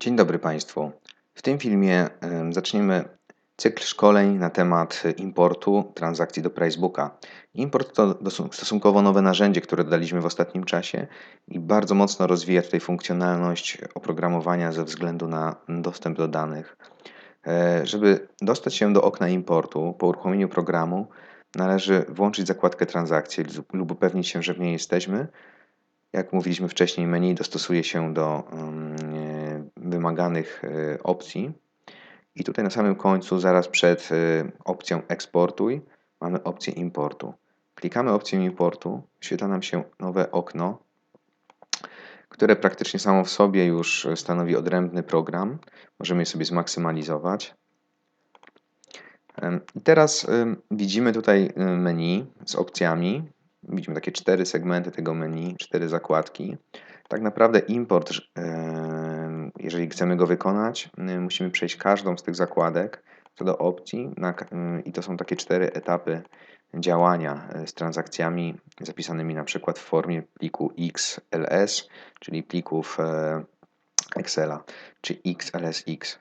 Dzień dobry Państwu. W tym filmie em, zaczniemy cykl szkoleń na temat importu transakcji do Pricebooka. Import to stosunkowo nowe narzędzie, które dodaliśmy w ostatnim czasie i bardzo mocno rozwija tutaj funkcjonalność oprogramowania ze względu na dostęp do danych. E, Żeby dostać się do okna importu po uruchomieniu programu, należy włączyć zakładkę transakcje lub- upewnić się, że w niej jesteśmy. Jak mówiliśmy wcześniej, menu dostosuje się do wymaganych e, opcji. I tutaj na samym końcu, zaraz przed e, opcją eksportuj, mamy opcję importu. Klikamy opcję importu, wyświetla nam się nowe okno, które praktycznie samo w sobie już stanowi odrębny program. Możemy je sobie zmaksymalizować. I teraz widzimy tutaj e, menu z opcjami. Widzimy takie cztery segmenty tego menu, cztery zakładki. Tak naprawdę import, jeżeli chcemy go wykonać, y, musimy przejść każdą z tych zakładek co do opcji na, y, i to są takie cztery etapy działania y, z transakcjami zapisanymi na przykład w formie pliku XLS, czyli plików e, Excela, czy XLSX.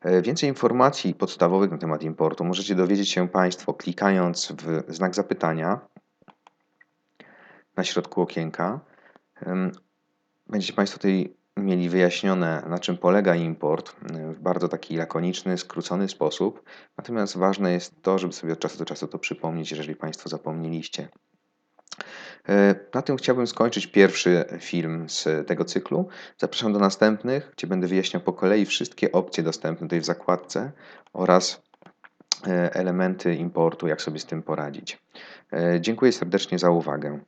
E, Więcej informacji podstawowych na temat importu możecie dowiedzieć się Państwo klikając w znak zapytania na środku okienka. Będziecie Państwo tutaj mieli wyjaśnione, na czym polega import y, w bardzo taki lakoniczny, skrócony sposób. Natomiast ważne jest to, żeby sobie od czasu do czasu to przypomnieć, jeżeli Państwo zapomnieliście. E, Na tym chciałbym skończyć pierwszy film z tego cyklu. Zapraszam do następnych, gdzie będę wyjaśniał po kolei wszystkie opcje dostępne tutaj w zakładce oraz e, elementy importu, jak sobie z tym poradzić. E, Dziękuję serdecznie za uwagę.